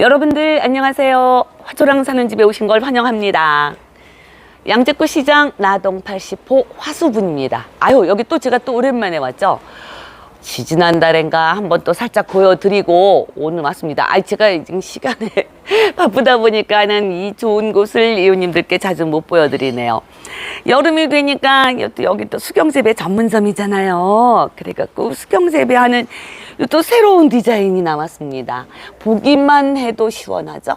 여러분들 안녕하세요. 화초랑 사는 집에 오신 걸 환영합니다. 양재구 시장 나동 80호 화수분입니다. 아유 여기 또 제가 또 오랜만에 왔죠. 지지난달엔가 한번 또 살짝 보여드리고 오늘 왔습니다. 아 제가 지금 시간에 바쁘다 보니까는 이 좋은 곳을 이웃님들께 자주 못 보여드리네요. 여름이 되니까 또 여기 또 수경재배 전문점이잖아요. 그래갖고 수경재배하는 또 새로운 디자인이 나왔습니다. 보기만 해도 시원하죠.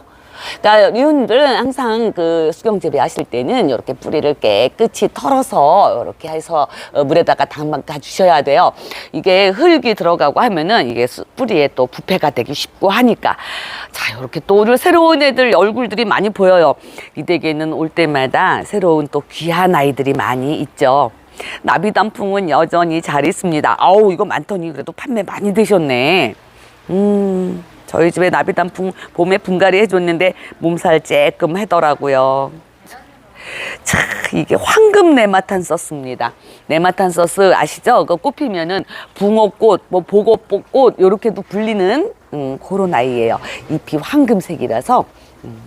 그러니까 이웃님들은 항상 그 수경 재배 하실 때는 이렇게 뿌리를 깨끗이 털어서 이렇게 해서 어, 물에다가 담가 주셔야 돼요. 이게 흙이 들어가고 하면은 이게 수- 뿌리에 또 부패가 되기 쉽고 하니까 자 이렇게 또 오늘 새로운 애들 얼굴들이 많이 보여요. 이 댁에는 올 때마다 새로운 또 귀한 아이들이 많이 있죠. 나비 단풍은 여전히 잘 있습니다. 아우 이거 많더니 그래도 판매 많이 되셨네. 음, 저희 집에 나비 단풍 봄에 분갈이 해줬는데 몸살 쬐끔 하더라고요. 참 이게 황금 네마탄 썼습니다. 네마탄 소스 아시죠? 그 꽃피면은 붕어꽃, 뭐 보고꽃 이렇게도 불리는 음, 그런 아이예요. 잎이 황금색이라서 음,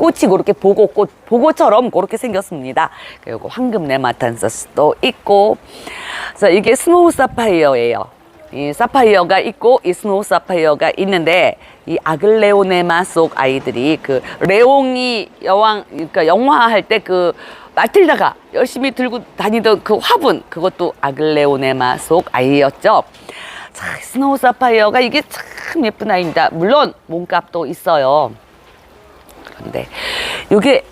꽃이 그렇게 보고 꽃, 보고처럼 그렇게 생겼습니다. 그리고 황금 네마탄 소스도 있고, 그래서 이게 스노우 사파이어예요. 이 사파이어가 있고 이 스노우 사파이어가 있는데 이 아글레오네마 속 아이들이 그 레옹이 여왕 그러니까 영화할 때 그 마틸다가 열심히 들고 다니던 그 화분 그것도 아글레오네마 속 아이였죠. 자, 스노우 사파이어가 이게 참 예쁜 아이입니다. 물론 몸값도 있어요. 그런데 이게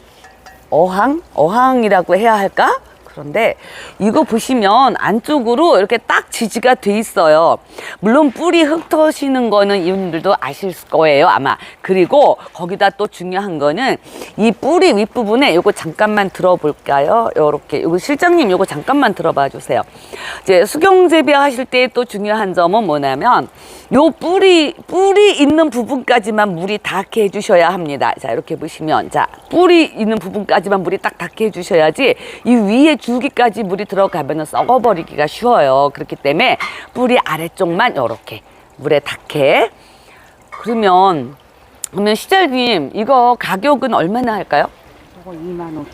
어항? 어항이라고 해야 할까? 그런데 이거 보시면 안쪽으로 이렇게 딱 지지가 돼 있어요. 물론 뿌리 흙 터시는 거는 이웃님들도 아실 거예요, 아마. 그리고 거기다 또 중요한 거는 이 뿌리 윗부분에 요거 잠깐만 들어볼까요? 요렇게. 요거 실장님 요거 잠깐만 들어봐 주세요. 이제 수경 재배하실 때 또 중요한 점은 뭐냐면 요 뿌리, 뿌리 있는 부분까지만 물이 닿게 해주셔야 합니다. 자, 이렇게 보시면. 자, 뿌리 있는 부분까지만 물이 딱 닿게 해주셔야지 이 위에 줄기까지 물이 들어가면 썩어버리기가 쉬워요. 그렇기 때문에 뿌리 아래쪽만 이렇게 물에 닿게. 그러면, 그러면 시장님, 이거 가격은 얼마나 할까요? 이거 2만 5천 원.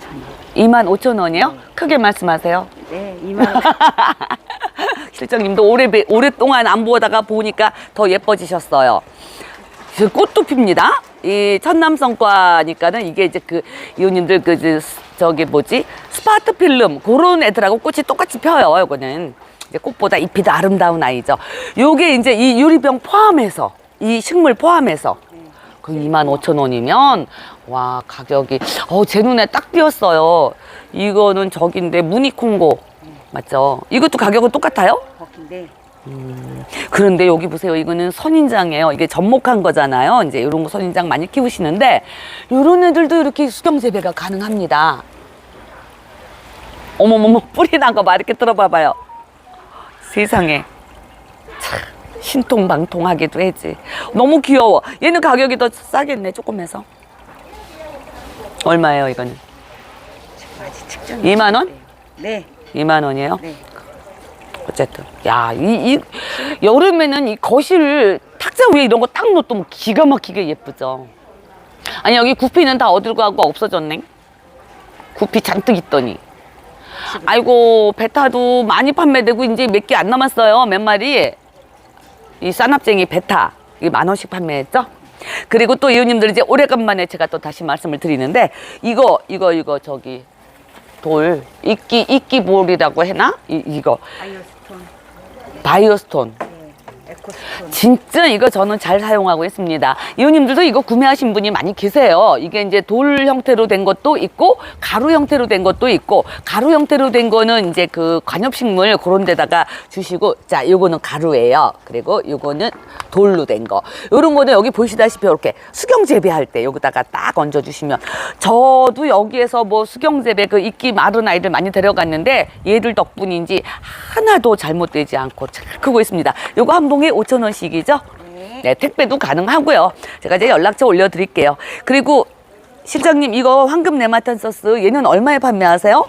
2만 5천 원이요? 크게 말씀하세요. 네, 2만 5천 실장님도 오래, 배- 오랫동안 안 보다가 보니까 더 예뻐지셨어요. 그 꽃도 핍니다. 이 천남성과니까는 이게 이제 그 이웃님들 그 이제 스- 저기 뭐지 스파트 필름 그런 애들하고 꽃이 똑같이 펴요. 이거는 이제 꽃보다 잎이 더 아름다운 아이죠. 요게 이제 이 유리병 포함해서 이 식물 포함해서 그 2만 5천 원이면 와 가격이 어 제 눈에 딱 띄었어요. 이거는 저긴데 무늬콩고 맞죠? 이것도 가격은 똑같아요? 거긴데 그런데 여기 보세요. 이거는 선인장이에요. 이게 접목한 거잖아요. 이제 이런 거 선인장 많이 키우시는데 이런 애들도 이렇게 수경 재배가 가능합니다. 어머머머 뿌리 난 거 봐. 이렇게 들어봐봐요. 세상에. 참, 신통방통하기도 했지. 너무 귀여워. 얘는 가격이 더 싸겠네. 조금 해서. 얼마예요, 이거는? 아직 측정. 2만 원? 네, 2만 원이에요? 네. 어쨌든 야이 이 여름에는 이 거실 탁자 위에 이런 거 딱 놓으면 기가 막히게 예쁘죠. 아니 여기 구피는 다 어딜 가고 없어졌네. 구피 잔뜩 있더니. 아이고 베타도 많이 판매되고 이제 몇 개 안 남았어요. 몇 마리. 이 싸납쟁이 베타 이게 만 원씩 판매했죠. 그리고 또 이웃님들 이제 오래간만에 제가 또 다시 말씀을 드리는데 이거 이거 이거 저기 돌 이끼 이끼볼이라고 해나 이, 이거 바이오스톤, 네. 진짜 이거 저는 잘 사용하고 있습니다. 이웃님들도 이거 구매하신 분이 많이 계세요. 이게 이제 돌 형태로 된 것도 있고 가루 형태로 된 것도 있고 가루 형태로 된 거는 이제 그 관엽식물 그런 데다가 주시고 자 요거는 가루예요. 그리고 요거는 돌로 된 거. 요런 거는 여기 보시다시피 이렇게 수경 재배할 때 여기다가 딱 얹어 주시면 저도 여기에서 뭐 수경 재배 그 이끼 마른 아이들 많이 데려갔는데 얘들 덕분인지 하나도 잘못되지 않고 잘 크고 있습니다. 요거 한 봉에 5천 원씩이죠? 네. 네, 택배도 가능하고요. 제가 이제 연락처 올려 드릴게요. 그리고 실장님 이거 황금 네마탄 소스 얘는 얼마에 판매하세요?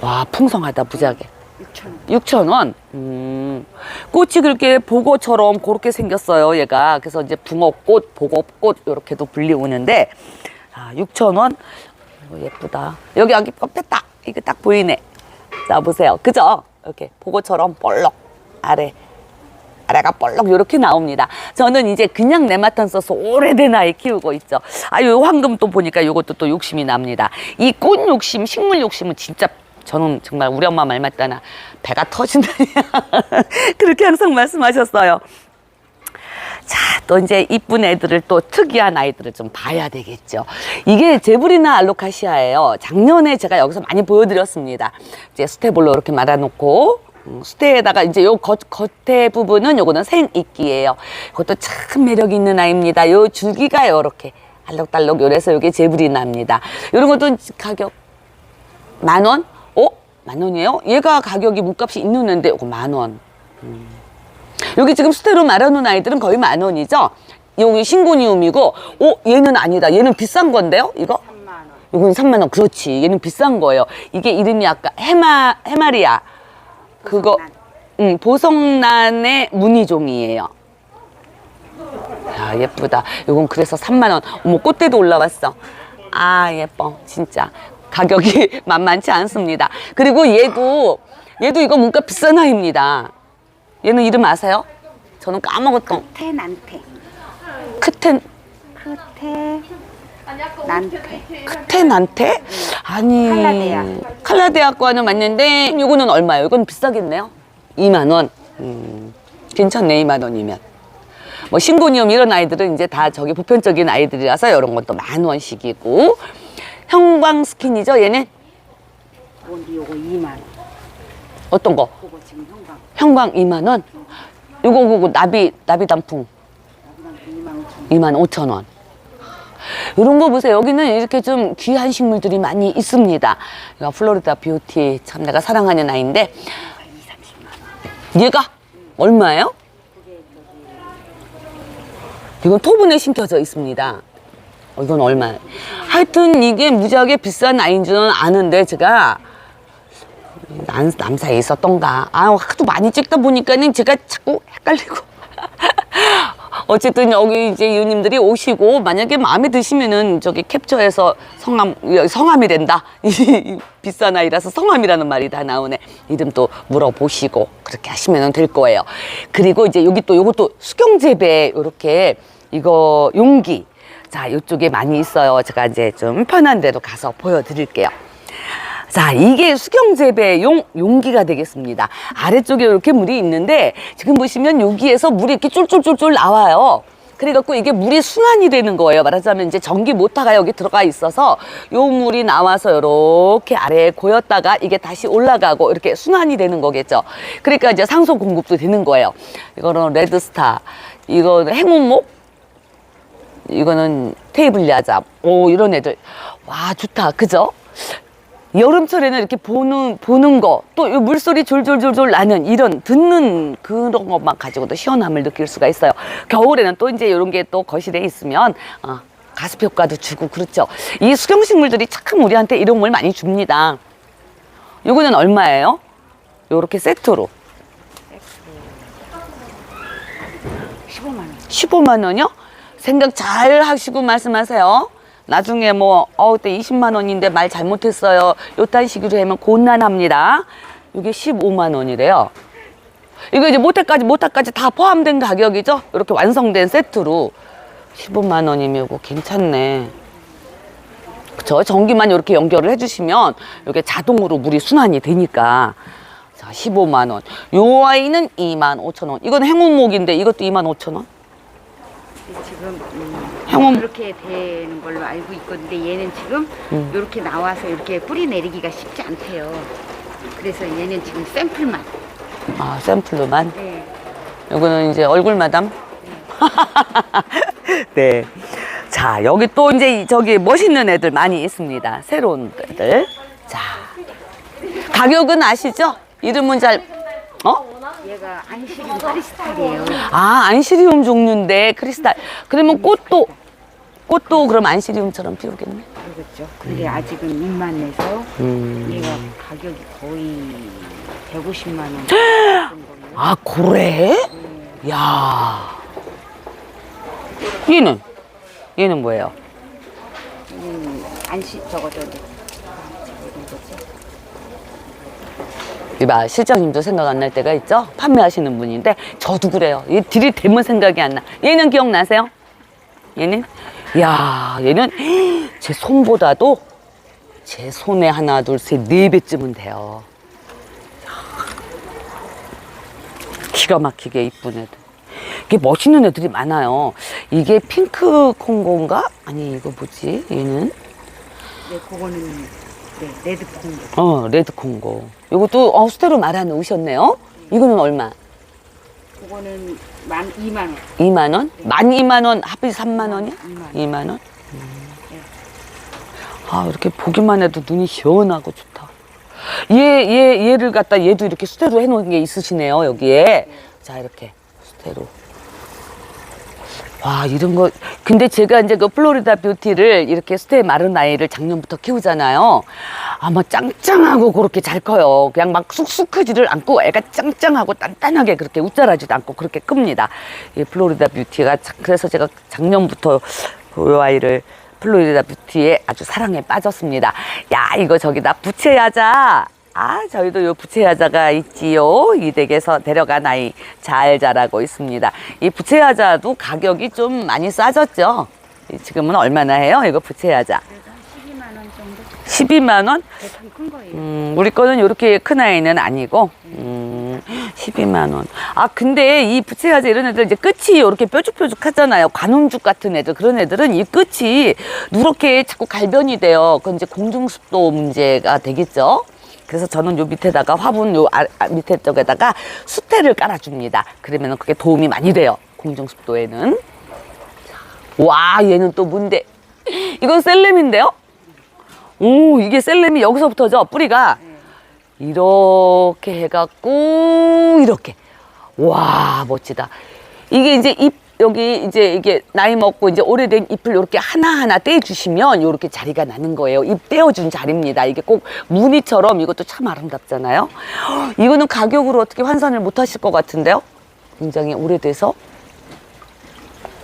와 풍성하다 무지하게 6천 원. 6천 원. 음, 음. 꽃이 그렇게 보고처럼 그렇게 생겼어요, 얘가. 그래서 이제 붕어꽃, 보고꽃 이렇게도 불리우는데 아, 6,000원. 이거 예쁘다. 여기 여기 딱 이거 딱 보이네. 자, 보세요. 그죠? 이렇게 보고처럼 볼록 아래 아래가 볼록 이렇게 나옵니다. 저는 이제 그냥 네마탄 써서 오래된 아이 키우고 있죠. 아, 요 황금 또 보니까 요것도 또 욕심이 납니다. 이 꽃 욕심, 식물 욕심은 진짜 저는 정말 우리 엄마 말 맞다나 배가 터진다. 그렇게 항상 말씀하셨어요. 자, 또 이제 이쁜 애들을 또 특이한 아이들을 좀 봐야 되겠죠. 이게 제브리나 알로카시아예요. 작년에 제가 여기서 많이 보여드렸습니다. 이제 스테볼로 이렇게 말아놓고 음, 수태에다가 이제 요 겉, 겉에 부분은 요거는 생이끼예요. 이것도 참 매력 있는 아이입니다. 요 줄기가 요렇게 알록달록 요래서 요게 제브리나입니다. 요런 것도 가격 만 원? 어? 만 원이에요? 얘가 가격이 물값이 있는 애인데 요거 만 원. 여기 지금 수태로 말아놓은 아이들은 거의 만 원이죠? 여기 신고니움이고, 어, 얘는 아니다. 얘는 비싼 건데요? 이거? 3만 원. 이건 3만 원. 그렇지. 얘는 비싼 거예요. 이게 이름이 아까 해마, 해마리아. 그거. 응, 보성란의 무늬종이에요. 야, 예쁘다. 이건 그래서 3만 원. 어머, 꽃대도 올라왔어. 아, 예뻐. 진짜. 가격이 만만치 않습니다. 그리고 얘도, 얘도 이거 문가 비싼 아이입니다. 얘는 이름 아세요? 저는 까먹었던 태 난태. 크텐, 크태 난태. 크텐한테? 아니. 칼라데아. 칼라데아과는 맞는데, 이거는 얼마예요? 이건 비싸겠네요? 2만 원. 음, 괜찮네, 2만 원이면. 뭐, 신고니움 이런 아이들은 이제 다 저기 보편적인 아이들이라서 이런 것도 만 원씩이고. 형광 스킨이죠, 얘는? 뭔데 요거 2만 원. 어떤 거? 그거 지금 형광. 형광 2만 원? 요거, 요거, 나비, 나비 단풍. 2만 5천 원. 2만 5천 원. 이런 거 보세요. 여기는 이렇게 좀 귀한 식물들이 많이 있습니다. 이거 플로리다 뷰티 참 내가 사랑하는 아이인데 2, 30만 원. 얘가 얼마예요? 이건 토분에 심겨져 있습니다. 어, 이건 얼마? 하여튼 이게 무지하게 비싼 아이인 줄은 아는데 제가 남, 남사에 있었던가. 아, 하도 많이 찍다 보니까는 제가 자꾸 헷갈리고. 어쨌든 여기 이제 이웃님들이 오시고 만약에 마음에 드시면은 저기 캡처해서 성함 성함이 된다. 이 비싼 아이라서 성함이라는 말이 다 나오네. 이름 또 물어보시고 그렇게 하시면 될 거예요. 그리고 이제 여기 또 요것도 수경재배 요렇게 이거 용기. 자, 이쪽에 많이 있어요. 제가 이제 좀 편한 데로 가서 보여드릴게요. 자, 이게 수경재배 용, 용기가 되겠습니다. 아래쪽에 이렇게 물이 있는데, 지금 보시면 여기에서 물이 이렇게 쫄쫄쫄쫄 나와요. 그래갖고 이게 물이 순환이 되는 거예요. 말하자면 이제 전기 모터가 여기 들어가 있어서 요 물이 나와서 이렇게 아래에 고였다가 이게 다시 올라가고 이렇게 순환이 되는 거겠죠. 그러니까 이제 상소 공급도 되는 거예요. 이거는 레드스타, 이거는 행운목, 이거는 테이블 야잡, 오, 이런 애들. 와, 좋다. 그죠? 여름철에는 이렇게 보는, 보는 거, 또이 물소리 졸졸졸졸 나는 이런 듣는 그런 것만 가지고도 시원함을 느낄 수가 있어요. 겨울에는 또 이제 이런 게 또 거실에 있으면, 어, 가습 효과도 주고, 그렇죠. 이 수경식물들이 참 우리한테 이런 걸 많이 줍니다. 요거는 얼마예요? 요렇게 세트로. 15만 원. 15만 원이요? 생각 잘 하시고 말씀하세요. 나중에 뭐, 어, 그때 20만 원인데 말 잘못했어요. 요딴 식으로 하면 곤란합니다. 이게 15만 원이래요. 이거 이제 모태까지, 모타까지 다 포함된 가격이죠? 이렇게 완성된 세트로 15만 원이면 괜찮네. 그쵸? 전기만 이렇게 연결을 해주시면 이게 자동으로 물이 순환이 되니까. 자, 15만 원. 요 아이는 2만 5천 원. 이건 행운목인데 이것도 2만 5천 원? 지금 음, 형은- 이렇게 되는 걸로 알고 있건데 얘는 지금 음. 이렇게 나와서 이렇게 뿌리 내리기가 쉽지 않대요. 그래서 얘는 지금 샘플만. 아, 샘플로만. 네. 요거는 이제 얼굴 마담. 네. 자, 여기 또 이제 저기 멋있는 애들 많이 있습니다. 새로운 애들. 자. 가격은 아시죠? 이름은 잘, 어? 얘가 안시림 크리스탈이에요. 아, 안시리움 종류인데, 크리스탈. 그러면 꽃도, 꽃도 그럼 안시리움처럼 피우겠네. 그렇죠. 근데 아직은 입만 내서 음. 얘가 가격이 거의 150만 원 정도면 아, 그래? 야. 얘는? 얘는 뭐예요? 음, 안시 저거 저거. 이봐, 실장님도 생각 안 날 때가 있죠? 판매하시는 분인데, 저도 그래요. 얘 들이 대면 생각이 안 나. 얘는 기억나세요? 얘는? 야 얘는 제 손보다도 제 손에 하나, 둘, 셋, 네 배쯤은 돼요. 기가 막히게 이쁜 애들. 이게 멋있는 애들이 많아요. 이게 핑크 콩고인가? 아니, 이거 뭐지? 얘는? 네, 그거는 네, 레드 콩. 어, 레드 콩고. 이것도 어, 수대로 말아 놓으셨네요. 이거는 얼마? 그거는 만 2만 원. 2만 원? 만 2만 원, 합이 3만 원이야? 2만 2만 원? 음. 아, 이렇게 보기만 해도 눈이 시원하고 좋다. 얘, 얘, 얘를 갖다 얘도 이렇게 수대로 해놓은 게 있으시네요, 여기에. 자, 이렇게 수대로. 와, 이런 거. 근데 제가 이제 그 플로리다 뷰티를 이렇게 수대에 마른 아이를 작년부터 키우잖아요. 아마 짱짱하고 그렇게 잘 커요. 그냥 막 쑥쑥 크지를 않고 애가 짱짱하고 단단하게 그렇게 웃자라지도 않고 그렇게 큽니다. 이 플로리다 뷰티가. 자- 그래서 제가 작년부터 그 아이를 플로리다 뷰티에 아주 사랑에 빠졌습니다. 야, 이거 저기다 부채야자. 아, 저희도 요 부채야자가 있지요. 이 댁에서 데려간 아이 잘 자라고 있습니다. 이 부채야자도 가격이 좀 많이 싸졌죠. 이 지금은 얼마나 해요? 이거 부채야자. 그래서 한 12만 원 정도. 12만 원? 대충 큰 거예요. 음, 우리 거는 이렇게 큰 아이는 아니고, 음, 12만 원. 아, 근데 이 부채가지 이런 애들 이제 끝이 이렇게 뾰족뾰족 하잖아요. 관음죽 같은 애들. 그런 애들은 이 끝이 누렇게 자꾸 갈변이 돼요. 그건 이제 공중습도 문제가 되겠죠. 그래서 저는 요 밑에다가 화분 요 아, 아, 밑에 쪽에다가 수태를 깔아줍니다. 그러면 그게 도움이 많이 돼요. 공중습도에는. 와, 얘는 또 뭔데? 이건 셀렘인데요? 오, 이게 셀렘이 여기서부터죠, 뿌리가. 이렇게 해갖고, 이렇게. 와, 멋지다. 이게 이제 잎, 여기 이제 이게 나이 먹고 이제 오래된 잎을 이렇게 하나하나 떼주시면 이렇게 자리가 나는 거예요. 잎 떼어준 자리입니다. 이게 꼭 무늬처럼 이것도 참 아름답잖아요. 이거는 가격으로 어떻게 환산을 못 하실 것 같은데요? 굉장히 오래돼서.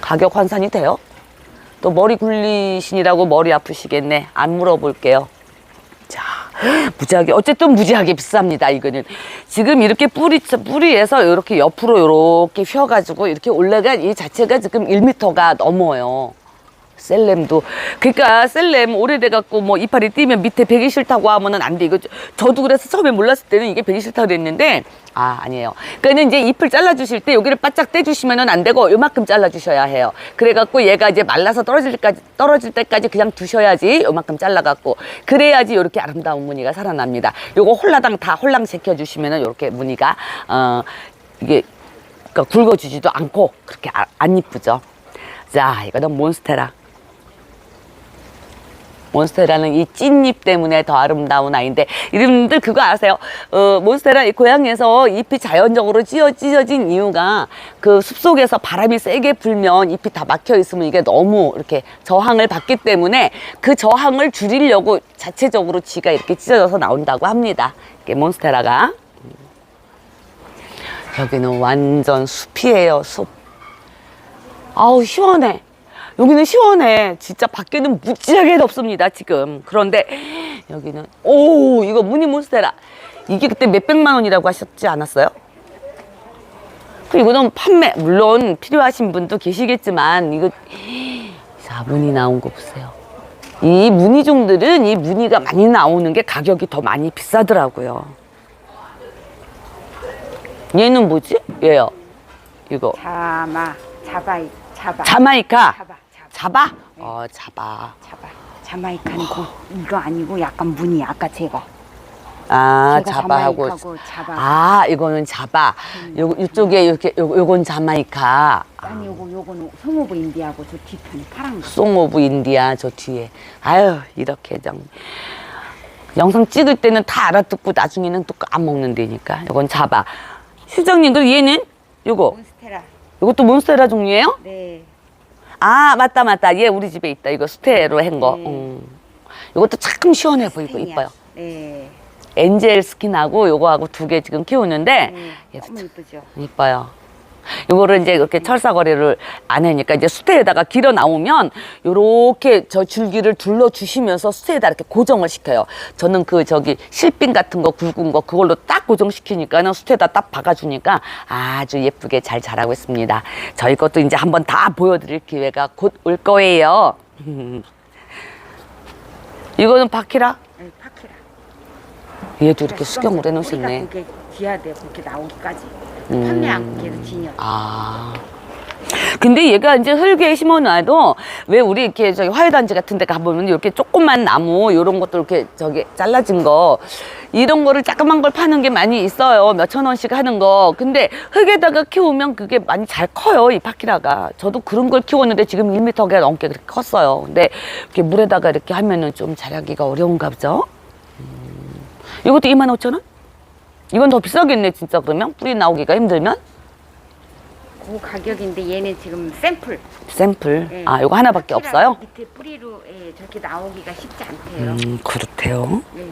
가격 환산이 돼요? 또 머리 굴리시니라고 머리 아프시겠네. 안 물어볼게요. 자, 무지하게 어쨌든 무지하게 비쌉니다. 이거는 지금 이렇게 뿌리 뿌리에서 이렇게 옆으로 이렇게 휘어가지고 이렇게 올라간 이 자체가 지금 1m가 넘어요. 셀렘도 그러니까 셀렘 오래돼 갖고 뭐 이파리 띄면 밑에 베기 싫다고 하면은 안 돼. 이거 저- 저도 그래서 처음에 몰랐을 때는 이게 베기 싫다고 그랬는데 아 아니에요. 그러니까는 이제 잎을 잘라 주실 때 여기를 바짝 떼 주시면은 안 되고 요만큼 잘라 주셔야 해요. 그래 갖고 얘가 이제 말라서 떨어질 때까지 떨어질 때까지 그냥 두셔야지 요만큼 잘라 갖고 그래야지 이렇게 아름다운 무늬가 살아납니다. 요거 홀라당 다 홀랑 제껴 주시면은 요렇게 무늬가 어 이게 그러니까 굵어지지도 않고 그렇게 아- 안 이쁘죠. 자, 이거는 몬스테라. 몬스테라는 이 찐잎 때문에 더 아름다운 아이인데 이름들 그거 아세요? 어, 몬스테라 이 고향에서 잎이 자연적으로 찢어, 찢어진 이유가 그 숲속에서 바람이 세게 불면 잎이 다 막혀 있으면 이게 너무 이렇게 저항을 받기 때문에 그 저항을 줄이려고 자체적으로 지가 이렇게 찢어져서 나온다고 합니다. 이게 몬스테라가. 여기는 완전 숲이에요, 숲. 아우 시원해. 여기는 시원해. 진짜 밖에는 무지하게 덥습니다 지금. 그런데 여기는 오 이거 무늬 몬스테라. 이게 그때 몇백만 원이라고 하셨지 않았어요? 그리고 이거는 판매 물론 필요하신 분도 계시겠지만 이거 자 무늬 나온 거 보세요. 이 무늬 종들은 이 무늬가 많이 나오는 게 가격이 더 많이 비싸더라고요. 얘는 뭐지? 얘요. 이거 자마, 자바이, 자바. 자마이카. 자바, 자바, 자바? 어, 자바. 자바. 자마이카는 그, 이거 아니고 약간 무늬 아까 제가. 아, 제가. 자마이카고 자바. 아, 이거는 자바. 요, 이쪽에 이렇게, 요, 요건 자마이카. 아 니 요거 요거는 송호부 인디하고 저 뒤편에 파란 거. 송 오브 인디아 저 뒤에. 아유, 이렇게 좀. 영상 찍을 때는 다 알아듣고 나중에는 또 까먹는다니까. 요건 자바. 실장님, 그럼 얘는? 요거. 몬스테라. 요것도 몬스테라 종류예요? 네. 아, 맞다, 맞다. 얘 우리 집에 있다. 이거 수태로 한 거. 네. 음. 이것도 참 시원해 보이고 스탱이야. 이뻐요. 네. 엔젤 스킨하고 요거하고 두 개 지금 키우는데 네, 얘도 너무 이쁘죠. 이뻐요. 요거를 이제 이렇게 철사거리를 안 하니까 이제 수태에다가 길어 나오면 요렇게 저 줄기를 둘러 주시면서 수태에다 이렇게 고정을 시켜요. 저는 그 저기 실핀 같은 거 굵은 거 그걸로 딱 고정시키니까는 수태에다 딱 박아주니까 아주 예쁘게 잘 자라고 있습니다. 저희 것도 이제 한번 다 보여드릴 기회가 곧 올 거예요. 이거는 바키라? 네, 파키라. 얘도 이렇게 수경을 해놓으셨네. 그게 귀하대 그렇게 나오기까지. 음. 판매 안 걔도 진여. 아. 근데 얘가 이제 흙에 심어놔도 왜 우리 이렇게 저기 화훼단지 같은 데 가보면 이렇게 조그만 나무 이런 것도 이렇게 저기 잘라진 거 이런 거를 자그만 걸 파는 게 많이 있어요. 몇천 원씩 하는 거. 근데 흙에다가 키우면 그게 많이 잘 커요. 이 파키라가. 저도 그런 걸 키웠는데 지금 1m가 넘게 그렇게 컸어요. 근데 이렇게 물에다가 이렇게 하면은 좀 자라기가 어려운가 보죠. 음. 이것도 25,000원? 이건 더 비싸겠네, 진짜 그러면? 뿌리 나오기가 힘들면? 그 가격인데 얘는 지금 샘플. 샘플. 네. 아, 이거 하나밖에 없어요? 밑에 뿌리로 예, 저렇게 나오기가 쉽지 않대요. 음, 그렇대요. 예.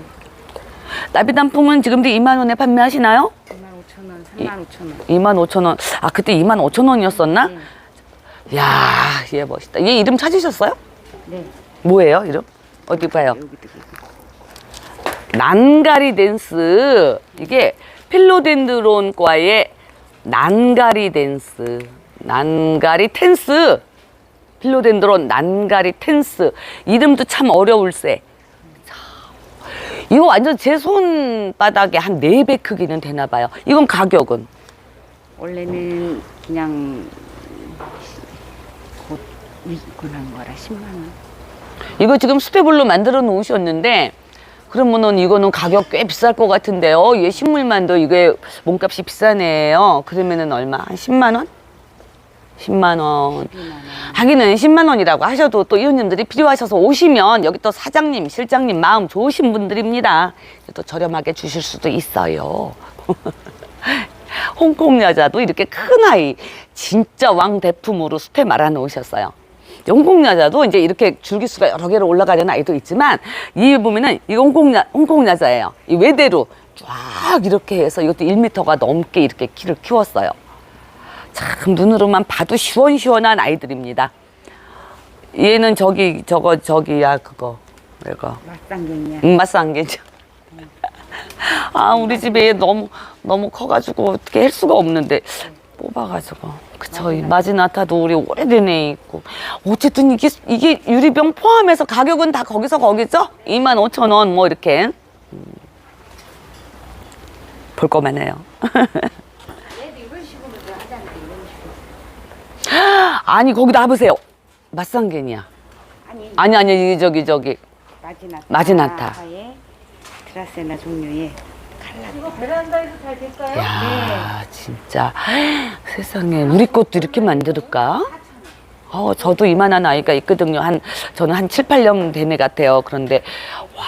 나비단품은 지금도 2만 원에 판매하시나요? 25,000원, 35,000원. 2만 5천 원. 아, 그때 2만 5천 원이었었나? 예. 야, 얘 멋있다. 얘 이름 찾으셨어요? 네. 뭐예요, 이름? 어디 봐요? 여기도 있고. 난가리 댄스. 이게 필로덴드론과의 난가리 댄스. 난가리 텐스. 필로덴드론 난가리 텐스. 이름도 참 어려울세. 자, 이거 완전 제 손바닥에 한 네 배 크기는 되나 봐요. 이건 가격은? 원래는 그냥 곧 위군한 거라 10만 원. 이거 지금 수태불로 만들어 놓으셨는데 그러면은 이거는 가격 꽤 비쌀 것 같은데요. 얘 식물만도 이게 몸값이 비싸네요. 그러면은 얼마? 한 10만 원? 10만 원. 12만 원. 하기는 10만 원이라고 하셔도 또 이웃님들이 필요하셔서 오시면 여기 또 사장님, 실장님 마음 좋으신 분들입니다. 또 저렴하게 주실 수도 있어요. 홍콩 여자도 이렇게 큰 아이 진짜 왕 대품으로 수태 말아 놓으셨어요. 홍콩 여자도 이제 이렇게 줄기수가 여러 개로 올라가는 아이도 있지만 이 보면은 이 홍콩 여, 홍콩 여자예요. 이 외대로 쫙 이렇게 해서 이것도 1m가 넘게 이렇게 키를 키웠어요. 참 눈으로만 봐도 시원시원한 아이들입니다. 얘는 저기 저거 저기야 그거 이거. 음, 맞서 안개죠. 아 우리 집에 얘 너무 너무 커가지고 어떻게 할 수가 없는데 뽑아가지고 그쵸 이 마지나타도 우리 오래된 애 있고 어쨌든 이게 이게 유리병 포함해서 가격은 다 거기서 거기죠 2만 5천 원뭐 이렇게 음. 볼 거만 해요. 아니 거기 놔보세요. 맛상견이야. 아니 아니 저기 저기 마지나타. 마지나타. 에 드라세나 종류의 야 진짜 세상에 우리 것도 이렇게 만들까? 어 저도 이만한 아이가 있거든요. 한 저는 한 7, 8년 된 애 같아요. 그런데 와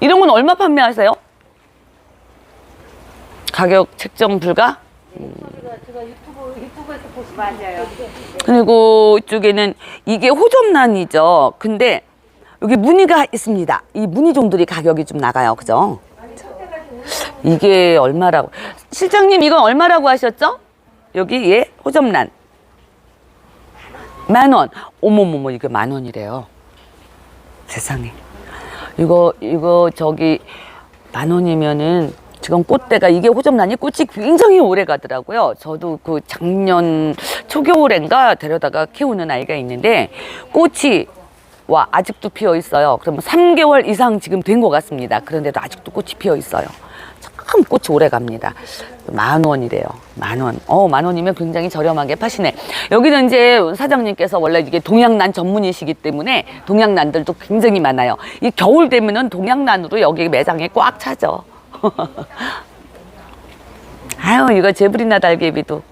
이런 건 얼마 판매하세요? 가격 책정 불가? 맞아요. 그리고 이쪽에는 이게 호접란이죠. 근데 여기 무늬가 있습니다. 이 무늬 종들이 가격이 좀 나가요. 그죠? 이게 얼마라고. 실장님, 이건 얼마라고 하셨죠? 여기, 예, 호접란. 만 원. 어머머머, 이게 만 원이래요. 세상에. 이거, 이거, 저기, 만 원이면은 지금 꽃대가 이게 호접란이 꽃이 굉장히 오래 가더라고요. 저도 그 작년 초겨울엔가 데려다가 키우는 아이가 있는데 꽃이 와 아직도 피어 있어요. 그러면 3개월 이상 지금 된 것 같습니다. 그런데도 아직도 꽃이 피어 있어요. 참 꽃이 오래 갑니다. 만 원이래요. 만 원. 어, 만 원이면 굉장히 저렴하게 파시네. 여기는 이제 사장님께서 원래 이게 동양난 전문이시기 때문에 동양난들도 굉장히 많아요. 이 겨울 되면은 동양난으로 여기 매장에 꽉 차죠. 아유, 이거 제브리나 달개비도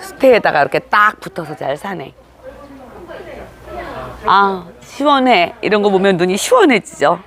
스테에다가 이렇게 딱 붙어서 잘 사네. 아, 시원해. 이런 거 보면 눈이 시원해지죠.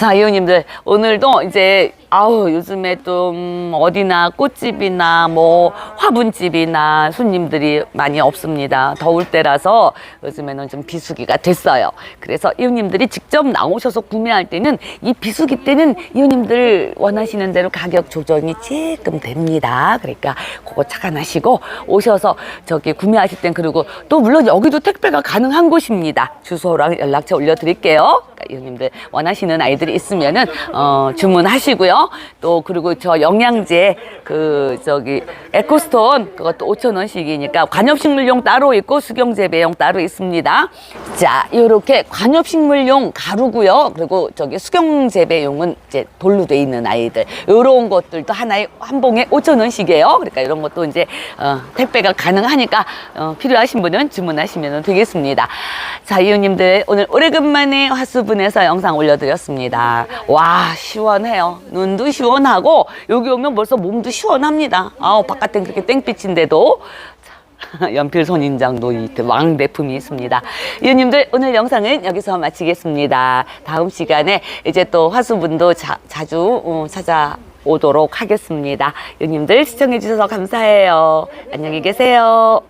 자, 이웃님들, 오늘도 이제 아우 요즘에 좀 어디나 꽃집이나 뭐 화분집이나 손님들이 많이 없습니다. 더울 때라서 요즘에는 좀 비수기가 됐어요. 그래서 이웃님들이 직접 나오셔서 구매할 때는 이 비수기 때는 이웃님들 원하시는 대로 가격 조정이 조금 됩니다. 그러니까 그거 착안하시고 오셔서 저기 구매하실 땐 그리고 또 물론 여기도 택배가 가능한 곳입니다. 주소랑 연락처 올려드릴게요. 그러니까 이웃님들 원하시는 아이들이 있으면은 어, 주문하시고요. 또 그리고 저 영양제 그 저기 에코스톤 그것도 5천 원씩이니까 관엽식물용 따로 있고 수경재배용 따로 있습니다. 자, 요렇게 관엽식물용 가루고요. 그리고 저기 수경재배용은 이제 돌로 돼 있는 아이들 요런 것들도 하나에 한 봉에 5천 원씩이에요. 그러니까 이런 것도 이제 어, 택배가 가능하니까 어, 필요하신 분은 주문하시면 되겠습니다. 자, 이웃님들 오늘 오래간만에 화수 분에서 영상 올려드렸습니다. 와 시원해요. 눈도 시원하고 여기 오면 벌써 몸도 시원합니다. 아우 바깥엔 그렇게 땡빛인데도 자, 연필 손인장도 이 왕대품이 있습니다. 이웃님들 오늘 영상은 여기서 마치겠습니다. 다음 시간에 이제 또 화수분도 자, 자주 어, 찾아오도록 하겠습니다. 이웃님들 시청해 주셔서 감사해요. 안녕히 계세요.